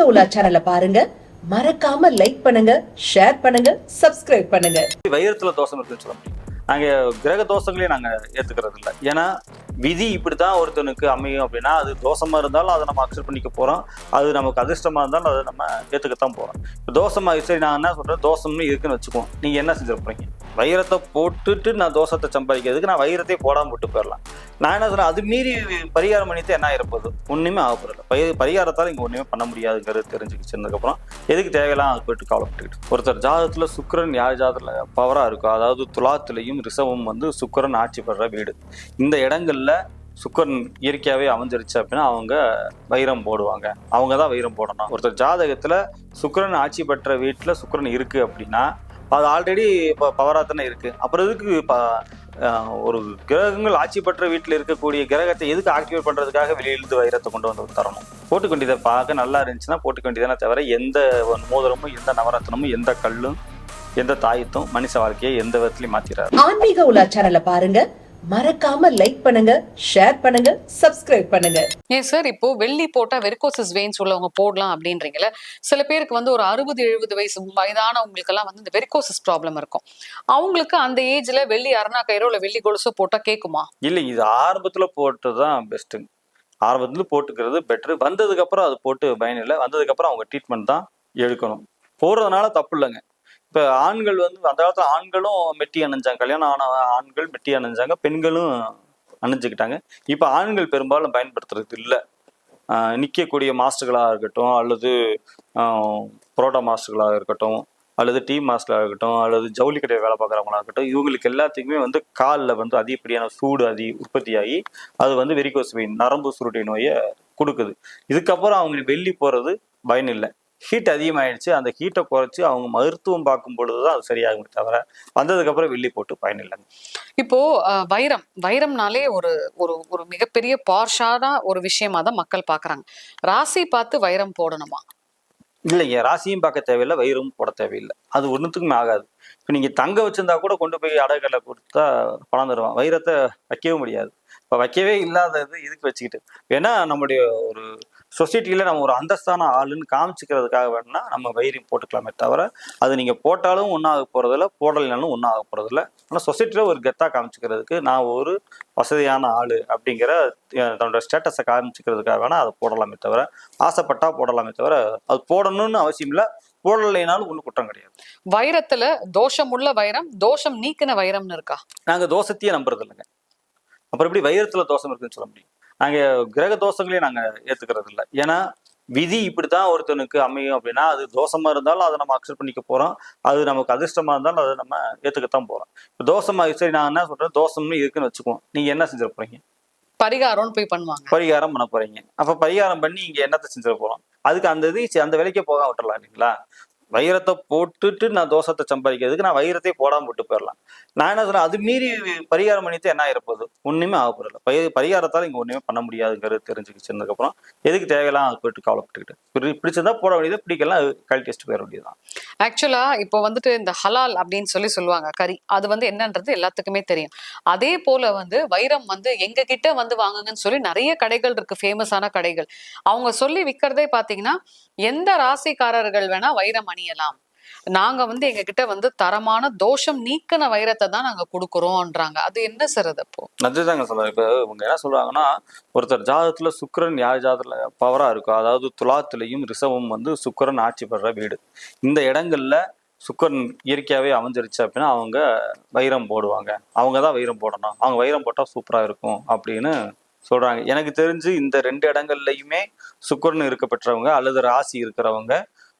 ஆன்மீக உலா பாருங்க. மறக்காம லைக் பண்ணுங்க ஷேர் பண்ணுங்க சப்ஸ்கிரைப் பண்ணுங்க. வைரத்துல தோஷம் இருக்குன்னு சொல்ல முடியும். நாங்க கிரக தோஷங்களையும் நாங்க ஏத்துக்கிறது இல்லை. ஏன்னா விதி இப்படிதான் ஒருத்தனுக்கு அமையும் அப்படின்னா அது தோஷமா இருந்தாலும் அதை நம்ம அக்செப்ட் பண்ணிக்க போறோம். அது நமக்கு அதிர்ஷ்டமா இருந்தாலும் அதை நம்ம ஏத்துக்கத்தான் போறோம். இப்போ தோஷமா சரி நான் என்ன சொல்றேன்? தோஷம்னு இருக்குன்னு வச்சுக்குவோம். நீங்க என்ன செஞ்சிருப்பீங்க வைரத்தை போட்டுட்டு நான் தோஷத்தை சம்பாதிக்கிறதுக்கு நான் வைரத்தை போடாம விட்டு போயிடலாம். நான் என்ன சொல்றேன் அது மீறி பரிகாரம் பண்ணிட்டு என்ன இருப்பது ஒன்றுமே ஆகப்படல பரி பரிகாரத்தால் இங்கே ஒன்றுமே பண்ண முடியாதுங்கிறது தெரிஞ்சுக்கிச்சதுக்கப்புறம் எதுக்கு தேவையெல்லாம் அது போயிட்டு கவலைப்பட்டுக்கிட்டு ஒருத்தர் ஜாதத்தில் சுக்கரன் யார் ஜாதத்தில் பவராக இருக்கோ அதாவது துலாத்துலையும் ரிஷபம் வந்து சுக்கரன் ஆட்சி பெற வீடு. இந்த இடங்களில் சுக்கரன் இயற்கையாகவே அமைஞ்சிருச்சு அப்படின்னா அவங்க வைரம் போடுவாங்க. அவங்க தான் வைரம் போடணும். ஒருத்தர் ஜாதகத்தில் சுக்கரன் ஆட்சி பெற்ற வீட்டில் சுக்கரன் இருக்குது அப்படின்னா அது ஆல்ரெடி இப்போ பவராக தானே இருக்குது அப்புறம் இதுக்கு இப்போ ஒரு கிரகங்கள் ஆட்சி பெற்ற வீட்டில் இருக்கக்கூடிய கிரகத்தை எதுக்கு ஆக்டிவேட் பண்ணுறதுக்காக வெளியிலிருந்து வைரத்தை கொண்டு வந்து தரணும்? போட்டுக்க வேண்டியதை பார்க்க நல்லா இருந்துச்சுன்னா போட்டுக்க வேண்டியதானே தவிர எந்த ஒரு மோதிரமும் எந்த நவரத்தனமும் எந்த கல்லும் எந்த தாயத்தும் மனுஷ வாழ்க்கையை எந்த விதத்துலையும் மாத்திராது. ஆன்மீக உலாச்சாரல பாருங்க. மறக்காம லைக் பண்ணுங்க ஷேர் பண்ணுங்க சப்ஸ்கிரைப் பண்ணுங்க. ஏன் சார் இப்போ வெள்ளி போட்டா வெரிகோசஸ் வெயின்ஸ் உள்ளவங்க போடலாம் அப்படின்றீங்கல்ல சில பேருக்கு வந்து ஒரு அறுபது எழுபது வயசு வயதானவங்களுக்கு எல்லாம் வந்து இந்த வெரிகோசஸ் ப்ராப்ளம் இருக்கும். அவங்களுக்கு அந்த ஏஜ்ல வெள்ளி அரணா கயிறோ இல்ல வெள்ளி கொலுசோ போட்டா கேக்குமா? இல்லை இது ஆரம்பத்தில் போட்டு தான் பெஸ்ட்டுங்க ஆரம்பத்துல போட்டுக்கிறது பெட்ரு வந்ததுக்கப்புறம் அது போட்டு பயன் இல்லை வந்ததுக்கப்புறம் அவங்க ட்ரீட்மெண்ட் தான் எடுக்கணும். போடுறதுனால தப்பு இல்லைங்க. இப்போ ஆண்கள் வந்து அந்த காலத்துல ஆண்களும் மெட்டி அணிஞ்சாங்க. கல்யாணம் ஆன ஆண்கள் மெட்டி அணிஞ்சாங்க. பெண்களும் அணிஞ்சுக்கிட்டாங்க. இப்போ ஆண்கள் பெரும்பாலும் பயன்படுத்துறது இல்லை. நிற்கக்கூடிய மாஸ்டர்களாக இருக்கட்டும் அல்லது புரோட்டா மாஸ்டர்களாக இருக்கட்டும் அல்லது டீ மாஸ்டராக இருக்கட்டும் அல்லது ஜவுளி கடையில் வேலை பார்க்குறவங்களா இருக்கட்டும் இவங்களுக்கு எல்லாத்துக்குமே வந்து காலில் வந்து அதிகப்படியான சூடு அதி உற்பத்தியாகி அது வந்து வெரிகோஸ் நரம்பு சுருட்டை நோயை கொடுக்குது. இதுக்கப்புறம் அவங்க வெள்ளி போகிறது பயன் இல்லை ஹீட் அதிகமாயிடுச்சு. அந்த ஹீட்டை குறைச்சி அவங்க மருத்துவம் பார்க்கும் பொழுது தான் அது சரியாகுமே தவிர வந்ததுக்கப்புறம் வெள்ளி போட்டு பயன் இல்லைங்க இப்போ வைரம். வைரம்னாலே ஒரு ஒரு ஒரு மிகப்பெரிய பார்ஷான ஒரு விஷயமா தான் மக்கள் பாக்குறாங்க ராசி பார்த்து வைரம் போடணுமா? இல்லைங்க. ராசியும் பார்க்க தேவையில்லை வயிறும் போட தேவையில்லை. அது ஒன்றுத்துக்குமே ஆகாது. இப்போ நீங்கள் தங்க வச்சிருந்தா கூட கொண்டு போய் அடகலை கொடுத்தா பணம் தருவான். வைரத்தை வைக்கவே முடியாது. இப்போ வைக்கவே இல்லாதது இதுக்கு வச்சுக்கிட்டு. ஏன்னா நம்முடைய ஒரு சொசைட்டியில் நம்ம ஒரு அந்தஸ்தான ஆளுன்னு காமிச்சிக்கிறதுக்காக வேணும்னா நம்ம வயிறையும் போட்டுக்கலாமே தவிர அது நீங்கள் போட்டாலும் ஒன்றாக போகிறதில்ல போடலைனாலும் ஒன்றாக போகிறதில்ல ஆனால் சொசைட்டியில் ஒரு கெத்தாக காமிச்சிக்கிறதுக்கு நான் ஒரு வசதியான ஆள் அப்படிங்கிற தன்னோட ஸ்டேட்டஸை காமிச்சிக்கிறதுக்காக வேணால் அதை போடலாமே தவிர ஆசைப்பட்டா போடலாமே தவிர அது போடணும்னு அவசியம் இல்லை. போடலைனாலும் ஒன்றும் குற்றம் கிடையாது. வைரத்துல தோஷமுள்ள வைரம் தோஷம் நீக்கின வைரம்னு இருக்கா? நாங்கள் தோஷத்தையே நம்புறது இல்லைங்க அப்புறம் எப்படி வைரத்துல தோஷம் இருக்குன்னு சொல்ல முடியும்? நாங்கள் கிரக தோஷங்களையும் நாங்கள் ஏற்றுக்கிறது இல்லை ஏன்னா விதி இப்படித்தான் ஒருத்தனுக்கு அமையும் அப்படின்னா அது தோஷமா இருந்தாலும் அதை நம்ம அக்செப்ட் பண்ணிக்க போறோம். அது நமக்கு அதிர்ஷ்டமா இருந்தாலும் அதை நம்ம ஏத்துக்கத்தான் போறோம். இப்போ தோஷமா சரி நான் என்ன சொல்றேன்? தோஷம்னு இருக்குன்னு வச்சுக்குவோம். நீங்க என்ன செஞ்சிட போறீங்க? பரிகாரம்னு போய் பண்ணுவாங்க. பரிகாரம் பண்ண போறீங்க. அப்ப பரிகாரம் பண்ணி இங்க என்னத்தை செஞ்சிட போறோம்? அதுக்கு அந்த இது அந்த வேலைக்கே போக விட்டுறலாம் இல்லைங்களா? வைரத்தை போட்டுட்டு நான் தோஷத்தை சம்பாதிக்கிறதுக்கு நான் வைரத்தை போடாம போட்டு போயிடலாம். நான் என்ன சொல்றேன் அது மீறி பரிகாரம் பண்ணிட்டு என்ன ஆயிருப்போது? ஒண்ணுமே ஆகப்படல பரி பரிகாரத்தால இங்க ஒண்ணுமே பண்ண முடியாதுங்கிறது தெரிஞ்சுக்கிச்சிருந்ததுக்கப்புறம் எதுக்கு தேவையெல்லாம் அது போயிட்டு கவலைப்பட்டுக்கிட்டு? பிடிச்சிருந்தா போட வேண்டியது பிடிக்கலாம் கழட்டி வச்சுட்டு போயிட வேண்டியதுதான். ஆக்சுவலா இப்போ வந்துட்டு இந்த ஹலால் அப்படின்னு சொல்லி சொல்லுவாங்க கறி. அது வந்து என்னன்றது எல்லாத்துக்குமே தெரியும். அதே போல வந்து வைரம் வந்து எங்க கிட்ட வந்து வாங்குங்கன்னு சொல்லி நிறைய கடைகள் இருக்கு ஃபேமஸான கடைகள். அவங்க சொல்லி விற்கிறதே பாத்தீங்கன்னா எந்த ராசிக்காரர்கள் வேணா வைரம் அணி அணியலாம் நாங்க வந்து எங்க கிட்ட வந்து தரமான தோஷம் நீக்கின வைரத்தை தான் நாங்க கொடுக்குறோம்ன்றாங்க. அது என்ன சார் அது அப்போ? அதுதாங்க சொல்றேன் இப்ப இவங்க என்ன சொல்றாங்கன்னா ஒருத்தர் ஜாதத்துல சுக்கிரன் யார் ஜாதத்துல பவரா இருக்கோ அதாவது துலாத்துலயும் ரிசவும் வந்து சுக்கரன் ஆட்சி பெற வீடு. இந்த இடங்கள்ல சுக்கிரன் இயற்கையாகவே அமைஞ்சிருச்சு அப்படின்னா அவங்க வைரம் போடுவாங்க. அவங்க தான் வைரம் போடணும். அவங்க வைரம் போட்டால் சூப்பராக இருக்கும் அப்படின்னு சொல்றாங்க. எனக்கு தெரிஞ்சு இந்த ரெண்டு இடங்கள்லையுமே சுக்கரன் இருக்க பெற்றவங்க அல்லது ராசி இருக்கிறவங்க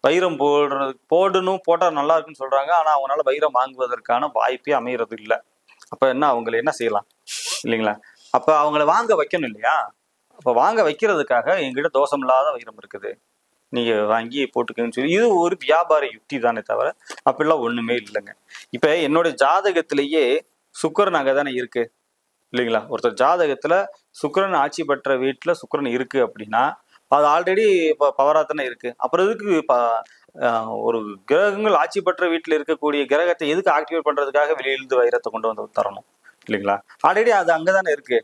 வைரம் போடுறது போடணும் போட்டால் நல்லா இருக்குன்னு சொல்றாங்க. ஆனால் அவங்களால வைரம் வாங்குவதற்கான வாய்ப்பே அமைகிறது இல்லை அப்போ என்ன அவங்களை என்ன செய்யலாம்? இல்லைங்களா? அப்போ அவங்கள வாங்க வைக்கணும் இல்லையா? அப்போ வாங்க வைக்கிறதுக்காக எங்கிட்ட தோஷம் இல்லாத வைரம் இருக்குது. நீங்க வாங்கி போட்டுக்கன்னு சொல்லி இது ஒரு வியாபார யுக்தி தானே தவிர அப்படிலாம் ஒண்ணுமே இல்லைங்க. இப்ப என்னோட ஜாதகத்திலேயே சுக்கரன் அங்கே தானே இருக்கு. இல்லைங்களா? ஒருத்தர் ஜாதகத்துல சுக்கரன் ஆட்சி பெற்ற வீட்டில் சுக்கரன் இருக்கு அப்படின்னா அது ஆல்ரெடி இப்போ பவராக தானே இருக்கு. அப்புறம் எதுக்கு இப்போ ஒரு கிரகங்கள் ஆட்சி பெற்ற வீட்டில் இருக்கக்கூடிய கிரகத்தை எதுக்கு ஆக்டிவேட் பண்றதுக்காக வெளியிலிருந்து வைரத்தை கொண்டு வந்து தரணும்? இல்லைங்களா? ஆல்ரெடி அது அங்கே தானே இருக்கு.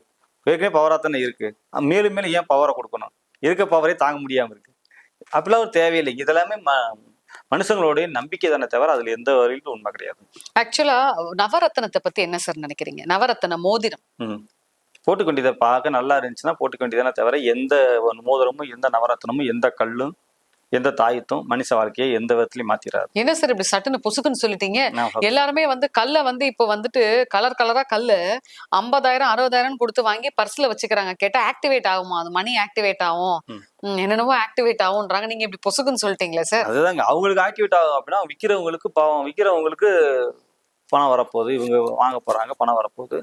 ஏற்கனவே பவராக தானே இருக்கு. அஹ் மேலும் மேலும் ஏன் பவரை கொடுக்கணும்? இருக்க பவரே தாங்க முடியாம இருக்கு. அப்படிலாம் ஒரு தேவையில்லை. இதெல்லாமே ம மனுஷங்களுடைய நம்பிக்கை தானே தவிர அதுல எந்த வரையிலும் உண்மை கிடையாது. ஆக்சுவலா நவரத்னத்தை பத்தி என்ன சார் நினைக்கிறீங்க? நவரத்ன மோதிரம். போட்டுக்க வேண்டியதை பார்க்க நல்லா இருந்துச்சுன்னா போட்டுக்க வேண்டியதானே தவிர எந்த மோதிரமும் எந்த நவரத்னமும் எந்த கல்லும் எந்த தாயத்தும் மனுஷ வாழ்க்கையை எந்த விதத்துலயும் மாத்திராது. என்ன சார் இப்படி சட்டுன்னு பொசுக்குன்னு சொல்லிட்டீங்க. எல்லாருமே வந்து கல்லை வந்து இப்போ வந்துட்டு கலர் கலரா கல்லு ஐம்பதாயிரம் அறுபதாயிரம் கொடுத்து வாங்கி பர்ஸ்ல வச்சுக்கிறாங்க. கேட்டா ஆக்டிவேட் ஆகுமா? அது மணி ஆக்டிவேட் ஆகும். என்னென்னவோ ஆக்டிவேட் ஆகும்ன்றாங்க நீங்க இப்படி பொசுக்குன்னு சொல்லிட்டீங்களே சார்? அதுதாங்க. அவங்களுக்கு ஆக்டிவேட் ஆகும் அப்படின்னா விற்கிறவங்களுக்கு பாவம் விற்கிறவங்களுக்கு பணம் வரப்போகுது இவங்க வாங்க போகிறாங்க பணம் வரப்போகுது.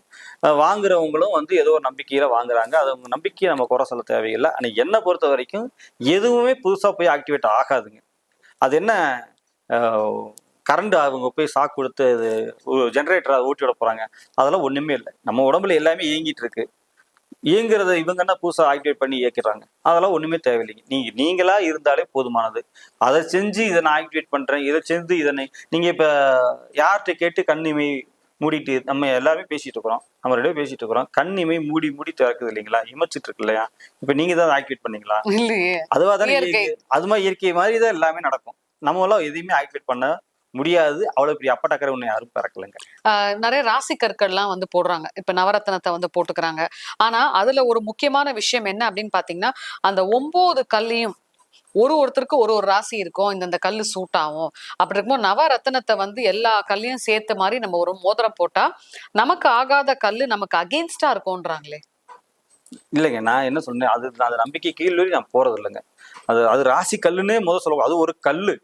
வாங்குறவங்களும் வந்து ஏதோ ஒரு நம்பிக்கையில் வாங்குறாங்க. அது அவங்க நம்பிக்கையை நம்ம குறை சொல்ல தேவையில்லை. ஆனால் என்னை பொறுத்த வரைக்கும் எதுவுமே புதுசாக போய் ஆக்டிவேட் ஆகாதுங்க. அது என்ன கரண்ட் அவங்க போய் சாக்கு கொடுத்து அது ஜென்ரேட்டர் அதை ஊட்டி விட போகிறாங்க அதெல்லாம் ஒன்றுமே இல்லை. நம்ம உடம்புல எல்லாமே இயங்கிட்டு இருக்கு. இயங்குறத இவங்க என்ன புதுசா ஆக்டிவேட் பண்ணி இயக்குறாங்க. அதெல்லாம் ஒண்ணுமே தேவையில்லைங்க. நீங்க நீங்களா இருந்தாலே போதுமானது. அதை செஞ்சு இதை நான் ஆக்டிவேட் பண்றேன். இதை செஞ்சு இதனை நீங்க இப்ப யார்கிட்ட கேட்டு கண்ணிமை மூடிட்டு நம்ம எல்லாமே பேசிட்டு இருக்கிறோம். நம்ம ரெண்டு பேசிட்டு இருக்கிறோம். கண்ணிமை மூடி மூடி திறக்குது இல்லைங்களா? இமைச்சிட்டு இருக்கு இல்லையா? இப்ப நீங்க தான் ஆக்டிவேட் பண்ணீங்களா? அதுவா தானே. அது மாதிரி இயற்கை மாதிரி தான் எல்லாமே நடக்கும். நம்ம எல்லாம் எதையுமே ஆக்டிவேட் பண்ண முடியாது. அவ்வளவு பெரிய அப்பட்டக்கரை ஒண்ணு யாரும் பிறக்கலைங்க. நிறைய ராசி கற்கள்லாம் வந்து போடுறாங்க. இப்ப நவரத்னத்தை வந்து போட்டுக்கிறாங்க. ஆனா அதுல ஒரு முக்கியமான விஷயம் என்ன அப்படின்னு பாத்தீங்கன்னா அந்த ஒன்பது கல்லையும் ஒரு ஒருத்தருக்கு ஒரு ஒரு ராசி இருக்கும். இந்தந்த கல்லு சூட் ஆகும். அப்படி இருக்கும்போது நவரத்னத்தை வந்து எல்லா கல்லையும் சேர்த்த மாதிரி நம்ம ஒரு மோதிரம் போட்டா நமக்கு ஆகாத கல்லு நமக்கு அகேன்ஸ்டா இருக்கும்ன்றாங்களே. இல்லைங்க நான் என்ன சொன்னேன் அது அந்த நம்பிக்கை கீழ் நான் போறது இல்லைங்க அது அது ராசி கல்லுன்னே முதல் சொல்லுவோம் அது ஒரு கல்லு.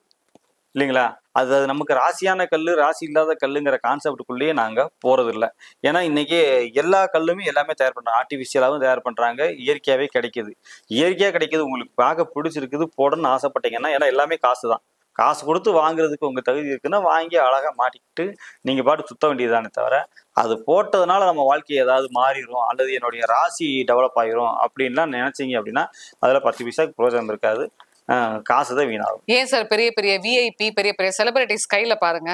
இல்லைங்களா? அது அது நமக்கு ராசியான கல் ராசி இல்லாத கல்லுங்கிற கான்செப்டுக்குள்ளேயே நாங்கள் போகிறதில்ல இல்லை ஏன்னா இன்றைக்கி எல்லா கல்லுமே எல்லாமே தயார் பண்ணுறோம் ஆர்டிஃபிஷியலாகவும் தயார் பண்ணுறாங்க இயற்கையாகவே கிடைக்கிது. இயற்கையாக கிடைக்கிது. உங்களுக்கு பார்க்க பிடிச்சிருக்குது போடணும்னு ஆசைப்பட்டீங்கன்னா ஏன்னா எல்லாமே காசு தான். காசு கொடுத்து வாங்குறதுக்கு உங்கள் தகுதி இருக்குன்னா வாங்கி அழகாக மாட்டிக்கிட்டு நீங்கள் பாட்டு சுத்த வேண்டியதுதானே தவிர அது போட்டதுனால நம்ம வாழ்க்கை ஏதாவது மாறிடும் அல்லது என்னுடைய ராசி டெவலப் ஆகிரும் அப்படின்லாம் நினச்சிங்க அப்படின்னா அதில் பத்து பைசாக்கு ப்ரோஜனம் இருக்காது. காசு தான் வீணாகும். ஏன் சார்? பெரிய பெரிய விஐபி பெரிய பெரிய செலிபிரிட்டிஸ் கையில பாருங்க.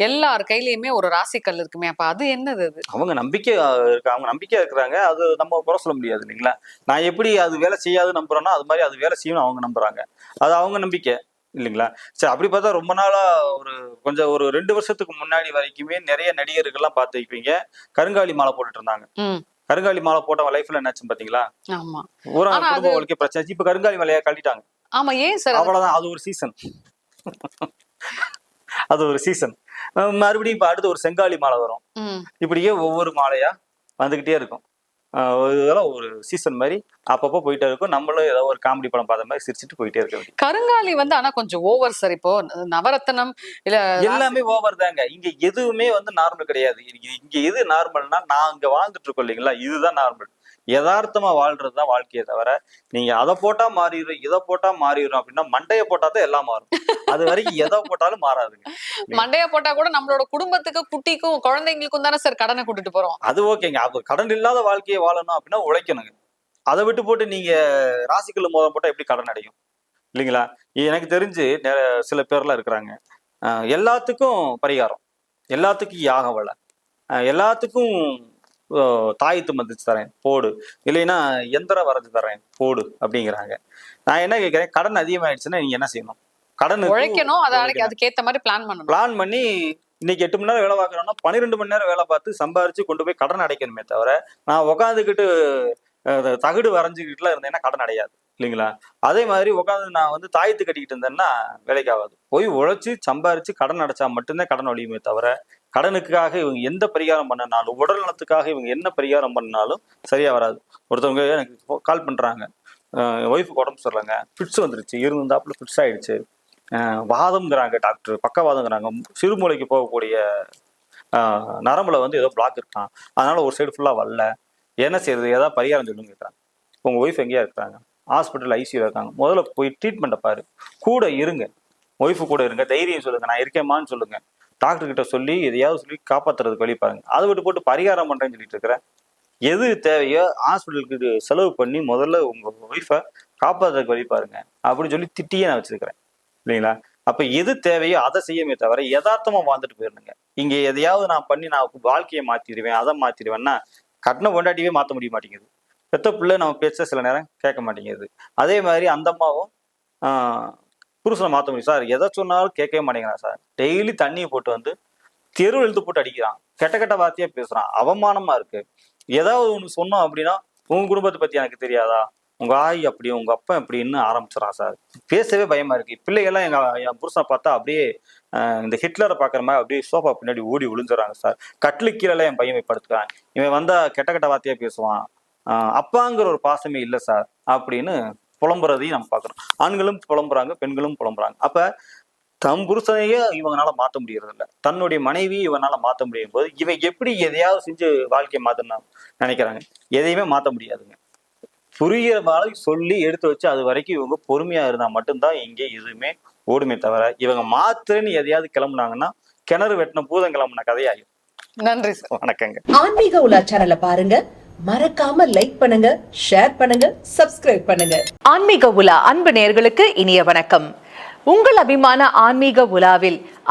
எல்லார் கையிலயுமே ஒரு ராசி கல் இருக்குமே. அப்ப அது என்னது அது? அவங்க நம்பிக்கை இருக்கு அவங்க நம்பிக்கையா இருக்கிறாங்க. அது நம்ம குறை சொல்ல முடியாது இல்லைங்களா? நான் எப்படி அது வேலை செய்யாது நம்புறேனோ அது மாதிரி அது வேலை செய்யணும் அவங்க நம்புறாங்க. அது அவங்க நம்பிக்கை இல்லைங்களா? சரி அப்படி பார்த்தா ரொம்ப நாளா ஒரு கொஞ்சம் ஒரு ரெண்டு வருஷத்துக்கு முன்னாடி வரைக்குமே நிறைய நடிகர்கள்லாம் பார்த்து வைப்பீங்க. கருங்காலி மாலை போட்டுட்டு இருந்தாங்க. கருங்காலி மாலை போட்ட லைஃப்ல என்னாச்சுன்னு பாத்தீங்களா ஆமா. பூரா குடும்ப வாழ்க்கை பிரச்சனை. இப்ப கருங்காலி மலையா கழட்டிட்டாங்க. ஆமா ஏன் சார் அது- அவ்வளவுதான். அது ஒரு சீசன் அது ஒரு சீசன் மறுபடியும் இப்ப அடுத்து ஒரு செங்காலி மாலை வரும். இப்படியே ஒவ்வொரு மாலையா வந்துகிட்டே இருக்கும். இதெல்லாம் ஒரு சீசன் மாதிரி அப்பப்போ போயிட்டே இருக்கும். நம்மளும் ஏதோ ஒரு காமெடி படம் பார்த்த மாதிரி சிரிச்சுட்டு போயிட்டே இருக்க கருங்காலி வந்து ஆனா கொஞ்சம் ஓவர் சார் இப்போ. நவரத்னம் இல்ல எல்லாமே ஓவர் தாங்க. இங்க எதுவுமே வந்து நார்மல் கிடையாது. இங்க- எது நார்மல்னா நான் இங்க வாழ்ந்துட்டு இருக்கோம் இல்லைங்களா? இதுதான் நார்மல் யதார்த்தமா வாழ்றது தான் வாழ்க்கையை தவிர நீங்க அதை போட்டா மாறிடும் இதை போட்டா மாறிடும் அப்படின்னா மண்டையை போட்டா தான் எல்லாம் மாறும். அது வரைக்கும் எதை போட்டாலும் மாறாதுங்க. மண்டைய போட்டா கூட நம்மளோட குடும்பத்துக்கு குட்டிக்கும் குழந்தைங்களுக்கும் தானே சார் கடனை கூட்டிட்டு போறோம். அது ஓகேங்க. அப்ப கடன் இல்லாத வாழ்க்கையை வாழணும் அப்படின்னா உழைக்கணுங்க. அதை விட்டு போட்டு நீங்க ராசிக்குள்ள மோதம் போட்டா எப்படி கடன் அடையும்? இல்லைங்களா? எனக்கு தெரிஞ்சு சில பேர்லாம் இருக்கிறாங்க. எல்லாத்துக்கும் பரிகாரம். எல்லாத்துக்கும் யாகம் வள எல்லாத்துக்கும் தாயத்து மந்திச்சு தரேன் போடு. இல்லைன்னா எந்திரம் வரைஞ்சு தரேன் போடு அப்படிங்கிறாங்க. நான் என்ன கேட்கிறேன் கடன் அதிகமாயிடுச்சுன்னா நீங்க என்ன செய்யணும்? கடன் உழைக்கணும் அதை அன்னைக்கு அதுக்கேத்த மாதிரி பிளான் பண்ணணும். பிளான் பண்ணி இன்னைக்கு எட்டு மணி நேரம் வேலை பார்க்கறோம்னா பன்னிரெண்டு மணி நேரம் வேலை பார்த்து சம்பாரிச்சு கொண்டு போய் கடன் அடைக்கணுமே தவிர நான் உட்காந்துக்கிட்டு தகுடு வரைஞ்சிக்கிட்டுலாம் இருந்தேன்னா கடன் அடையாது இல்லைங்களா? அதே மாதிரி உட்காந்து நான் வந்து தாயத்து கட்டிக்கிட்டு இருந்தேன்னா வேலைக்கு ஆகாது. போய் உழைச்சி சம்பாரிச்சு கடன் அடைச்சா மட்டும்தான் கடன் ஒழியுமே தவிர கடனுக்காக இவங்க எந்த பரிகாரம் பண்ணனாலும் உடல் நலத்துக்காக இவங்க என்ன பரிகாரம் பண்ணாலும் சரியா வராது. ஒருத்தவங்க எனக்கு கால் பண்றாங்க. ஒய்ஃபுக்கு உடம்பு சொல்றாங்க ஃபிட்ஸ் வந்துருச்சு. இருந்தாப்புல ஃபிட்ஸ் ஆயிடுச்சு. வாதம்ங்கிறாங்க டாக்டர் பக்கவாதங்கிறாங்க சிறுமூளைக்கு போகக்கூடிய நரம்புல வந்து ஏதோ பிளாக் இருக்கான். அதனால ஒரு சைடு ஃபுல்லா வரல. என்ன செய்யறது ஏதாவது பரிகாரம் சொல்லுங்க கேட்குறாங்க உங்க ஒய்ஃப் எங்கேயா இருக்கிறாங்க ஹாஸ்பிட்டல் ஐசியூல இருக்காங்க. முதல்ல போய் ட்ரீட்மெண்ட்டை பாரு. கூட இருங்க. ஒய்ஃபு கூட இருங்க. தைரியம் சொல்லுங்க. நான் இருக்கேம்மான்னு சொல்லுங்க. டாக்டர் கிட்ட சொல்லி எதையாவது சொல்லி காப்பாத்துறதுக்கு வழி பாருங்க. அதை விட்டு போட்டு பரிகாரம் பண்றேன்னு சொல்லிட்டு இருக்கிறேன் எது தேவையோ ஹாஸ்பிட்டலுக்கு செலவு பண்ணி முதல்ல உங்க ஒய்ஃபை காப்பாத்துறதுக்கு வழி பாருங்க. அப்படின்னு சொல்லி திட்டியே நான் வச்சிருக்கிறேன். இல்லைங்களா? அப்ப எது தேவையோ அதை செய்யமே தவிர யதார்த்தமா வாழ்ந்துட்டு போயிருந்துங்க இங்க எதையாவது நான் பண்ணி நான் வாழ்க்கையை மாத்திடுவேன் அதை மாத்திடுவேன்னா கட்டின கொண்டாட்டியே மாற்ற முடிய மாட்டேங்குது. பெத்த பிள்ளை நம்ம பேச்ச சில நேரம் கேட்க மாட்டேங்குது. அதே மாதிரி அந்த அம்மாவும் புருஷனை மாற்ற முடியும். சார் எதை சொன்னாலும் கேட்கவே மாட்டேங்கிறான் சார். டெய்லி தண்ணியை போட்டு வந்து தெரு எழுத்து போட்டு அடிக்கிறான். கெட்ட கெட்ட வார்த்தையா பேசுறான். அவமானமா இருக்கு. ஏதாவது ஒன்று சொன்னோம் அப்படின்னா உங்க குடும்பத்தை பத்தி எனக்கு தெரியாதா? உங்க ஆய் அப்படி உங்க அப்பா இப்படின்னு ஆரம்பிச்சிடறான் சார். பேசவே பயமா இருக்கு. பிள்ளைகள்லாம் எங்க என் புருஷனை பார்த்தா அப்படியே இந்த ஹிட்லரை பாக்குற மாதிரி அப்படியே சோஃபா பின்னாடி ஓடி விழுந்துறாங்க சார். கட்டிலு கீழே என் பையன் படுத்துக்கிறான். இவன் வந்தா கெட்ட கெட்ட வார்த்தையா பேசுவான். அப்பாங்கிற ஒரு பாசமே இல்லை சார். அப்படின்னு புலம்புறதையும் நம்ம பார்க்குறோம். ஆண்களும் புலம்புறாங்க பெண்களும் புலம்புறாங்க. அப்ப தம் புருஷனையே இவங்கனால மாத்த முடியறது இல்ல தன்னுடைய மனைவி இவனால மாத்த முடியும் போது இவன் எப்படி எதையாவது செஞ்சு வாழ்க்கையை மாத்தணும் நினைக்கிறாங்க. எதையுமே மாத்த முடியாதுங்க. புரிகிற மாதிரி சொல்லி எடுத்து வச்சு அது வரைக்கும் இவங்க பொறுமையா இருந்தா மட்டும்தான் இங்கே எதுவுமே ஓடுமே தவிர இவங்க மாத்துறேன்னு எதையாவது கிளம்புனாங்கன்னா கிணறு வெட்டின பூதம் கிளம்புன கதையாயிரும். நன்றி சார் வணக்கங்க. ஆன்மீக உலா சேனலை பாருங்க. மறக்காம லைக் பண்ணுங்க ஷேர் பண்ணுங்க சப்ஸ்கிரைப் பண்ணுங்க. ஆன்மீக உலா அன்பு நேயர்களுக்கு இனிய வணக்கம். உங்கள் அபிமான ஆன்மீக உலாவில்